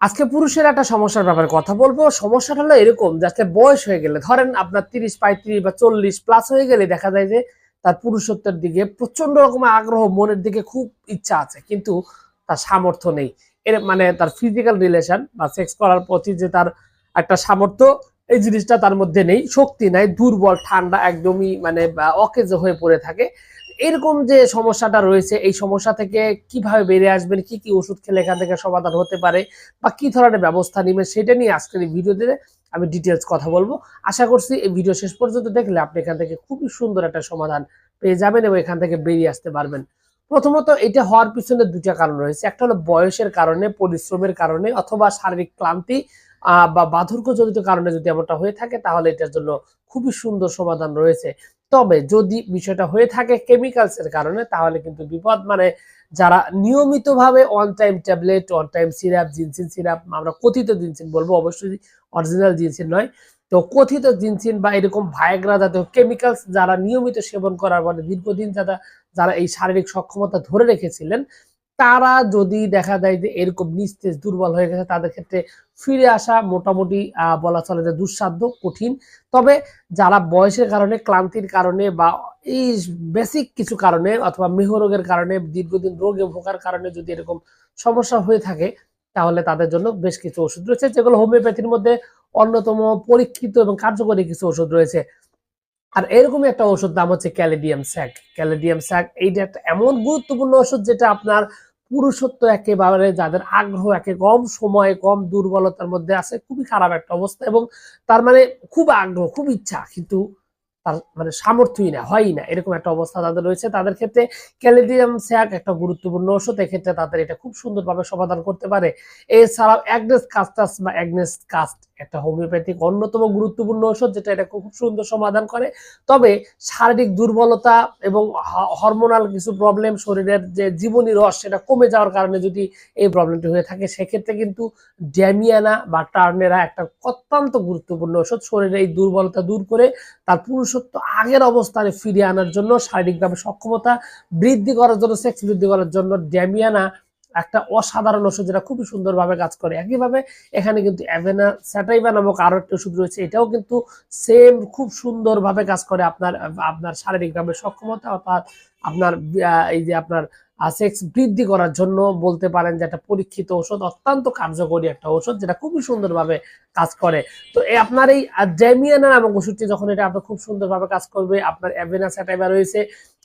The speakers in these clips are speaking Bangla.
আজকে পুরুষের একটা সমস্যার ব্যাপারে কথা বলব। সমস্যাটা হলো এরকম, যে আজকে বয়স হয়ে গেলে, ধরেন আপনার তিরিশ, পঁয়ত্রিশ বা চল্লিশ প্লাস হয়ে গেলে দেখা যায় যে তার পুরুষত্বের দিকে প্রচণ্ড রকমের আগ্রহ, মনের দিকে খুব ইচ্ছা আছে, কিন্তু তার সামর্থ্য নেই। এর মানে তার ফিজিক্যাল রিলেশন বা সেক্স করার প্রতি যে তার একটা সামর্থ্য, এই জিনিসটা তার মধ্যে নেই। শক্তি নাই, দুর্বল, ঠান্ডা, একদমই মানে অকেজ হয়ে পড়ে থাকে। এরকম যে সমস্যাটা রয়েছে, এই সমস্যা থেকে কীভাবে বেরিয়ে আসবেন, কি কি ওষুধ খেলে এখান থেকে সমাধান হতে পারে বা কি ধরনের ব্যবস্থা নেবেন সেটা নিয়ে আজকের এই ভিডিওতে আমি ডিটেলস কথা বলব। আশা করছি এই ভিডিও শেষ পর্যন্ত দেখলে আপনি এখান থেকে খুবই সুন্দর একটা সমাধান পেয়ে যাবেন এবং এখান থেকে বেরিয়ে আসতে পারবেন। প্রথমত এটা হওয়ার পিছনে দুটা কারণ রয়েছে। একটা হলো বয়সের কারণে, পরিশ্রমের কারণে অথবা শারীরিক ক্লান্তি বা বার্ধক্যজনিত কারণে যদি এমনটা হয়ে থাকে তাহলে এটার জন্য খুবই সুন্দর সমাধান রয়েছে। তবে যদি বিষয়টা হয়ে থাকে কেমিক্যালস এর কারণে, তাহলে কিন্তু বিপদ মানে যারা নিয়মিতভাবে on time tablet on time syrup ginseng syrup আমরা কথিত জিনসিন বলব, অবশ্যই অরিজিনাল জিনসিন নয়। তো কথিত জিনসিন বা এরকম ভায়াগ্রা জাতীয় কেমিক্যালস যারা নিয়মিত সেবন করার পরে দীর্ঘদিন যারা যারা এই শারীরিক সক্ষমতা ধরে রেখেছিলেন তারা যদি দেখা যায় যে এরকম নিস্তেজ দুর্বল হয়ে গেছে, তাদের ক্ষেত্রে ফিরে আসা মোটামুটি বলা চলে যে দুঃসাধ্য, কঠিন। তবে যারা বয়সের কারণে, ক্লান্তির কারণে বা এই বেসিক কিছু কারণে অথবা মেহরোগের কারণে, দীর্ঘদিন রোগে ভোগার কারণে যদি এরকম সমস্যা হয়ে থাকে, তাহলে তাদের জন্য বেশ কিছু ওষুধ রয়েছে, যেগুলো হোমিওপ্যাথির মধ্যে অন্যতম পরীক্ষিত এবং কার্যকরী কিছু ওষুধ রয়েছে। আর এরকমই একটা ওষুধ, নাম হচ্ছে ক্যালেডিয়াম স্যাক ক্যালেডিয়াম স্যাক এইটা একটা এমন গুরুত্বপূর্ণ ওষুধ যেটা আপনার পুরুষত্ব একেবারে যাদের আগ্রহ একে কম সময়ে কম দুর্বলতার মধ্যে আছে, খুবই খারাপ একটা অবস্থা এবং তার মানে খুব আগ্রহ, খুব ইচ্ছা। কিন্তু তার মানে সামর্থ্যই না, হয়ই না, এরকম একটা অবস্থা তাদের রয়েছে। তাদের ক্ষেত্রে ক্যালেডিয়াম স্যাক একটা গুরুত্বপূর্ণ ওষুধ এক্ষেত্রে তাদের এটা খুব সুন্দরভাবে সমাধান করতে পারে। এছাড়াও অ্যাগনেস কাস্টাস বা অ্যাগনেস কাস্ট একটা হোমিওপ্যাথিক অন্যতম গুরুত্বপূর্ণ ওষুধ যেটা এটা খুব সুন্দর সমাধান করে। তবে শারীরিক দুর্বলতা এবং হরমোনাল কিছু প্রবলেম শরীরের যে জীবনী রস, সেটা কমে যাওয়ার কারণে যদি এই প্রবলেমটি হয়ে থাকে, সেক্ষেত্রে কিন্তু ড্যামিয়ানা বা টার্নেরা একটা অত্যন্ত গুরুত্বপূর্ণ ওষুধ শরীরে এই দুর্বলতা দূর করে তার পুরুষত্ব আগের অবস্থানে ফিরিয়ে আনার জন্য শারীরিকভাবে সক্ষমতা বৃদ্ধি করার জন্য সেক্স বৃদ্ধি করার জন্য ড্যামিয়ানা একটা অসাধারণ ওষুধ যেটা খুবই সুন্দরভাবে কাজ করে। একইভাবে এখানে কিন্তু অ্যাভেনা স্যাটাইভা নামক আরও একটি ওষুধ রয়েছে, এটাও কিন্তু সেম খুব সুন্দরভাবে কাজ করে আপনার আপনার শারীরিকভাবে সক্ষমতা অর্থাৎ আপনার এই যে আপনার সেক্স বৃদ্ধি করার জন্য বলতে পারেন যে একটা পরীক্ষিত ওষুধ অত্যন্ত কার্যকরী একটা ওষুধ যেটা খুবই সুন্দরভাবে কাজ করে। তো আপনার এই ড্যামিয়ানা নামক ওষুধটি যখন এটা আপনার খুব সুন্দরভাবে কাজ করবে, আপনার অ্যাভেনা স্যাটাইভা রয়েছে।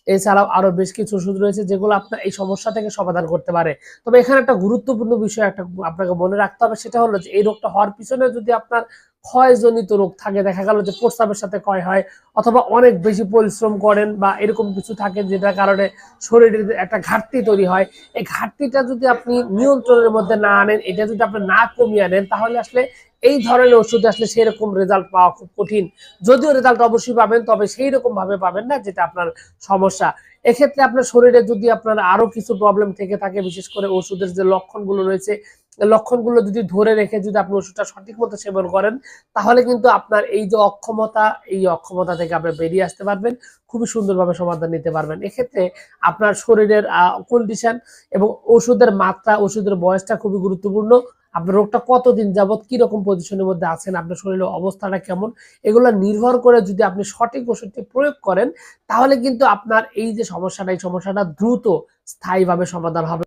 এছাড়াও আরও বেশ কিছু ওষুধ রয়েছে যেগুলো আপনার এই সমস্যা থেকে সমাধান করতে পারে। তবে এখানে একটা গুরুত্বপূর্ণ বিষয় একটা আপনাকে মনে রাখতে হবে, সেটা হলো যে এই রোগটা হওয়ার পিছনে যদি আপনার ক্ষয়জনিত রোগ থাকে। দেখা গেল যে প্রস্রাবের সাথে ক্ষয় হয় অথবা অনেক বেশি পরিশ্রম করেন বা এরকম কিছু থাকে যেটার কারণে শরীরের একটা ঘাটতি তৈরি হয়। এই ঘাটতিটা যদি আপনি নিয়ন্ত্রণের মধ্যে না আনেন, এটা যদি আপনি না কমিয়ে আনেন, তাহলে আসলে এই ধরনের ওষুধ আসলে সেরকম রেজাল্ট পাওয়া খুব কঠিন। যদিও রেজাল্ট অবশ্যই পাবেন, তবে সেই রকম ভাবে পাবেন না, যেটা আপনার সমস্যা। এক্ষেত্রে আপনার শরীরে যদি আপনার আরও কিছু প্রবলেম থেকে থাকে, বিশেষ করে ওষুধের যে লক্ষণগুলো রয়েছে লক্ষণগুলো যদি ধরে রেখে যদি আপনি ওষুধটা সঠিক মতো সেবন করেন, তাহলে কিন্তু আপনার এই যে অক্ষমতা, এই অক্ষমতা থেকে আপনি বেরিয়ে আসতে পারবেন, খুবই সুন্দরভাবে সমাধান নিতে পারবেন। এক্ষেত্রে আপনার শরীরের কন্ডিশন এবং ওষুধের মাত্রা, ওষুধের বয়সটা খুবই গুরুত্বপূর্ণ। আপনার রোগটা কতদিন যাবত কি রকম পজিশনের মধ্যে আছেন, আপনার শরীরের অবস্থাটা কেমন, এগুলো নির্ভর করে যদি আপনি সঠিক ওষুধটি প্রয়োগ করেন, তাহলে কিন্তু আপনার এই যে সমস্যাটা, এই সমস্যাটা দ্রুত স্থায়ীভাবে সমাধান হবে।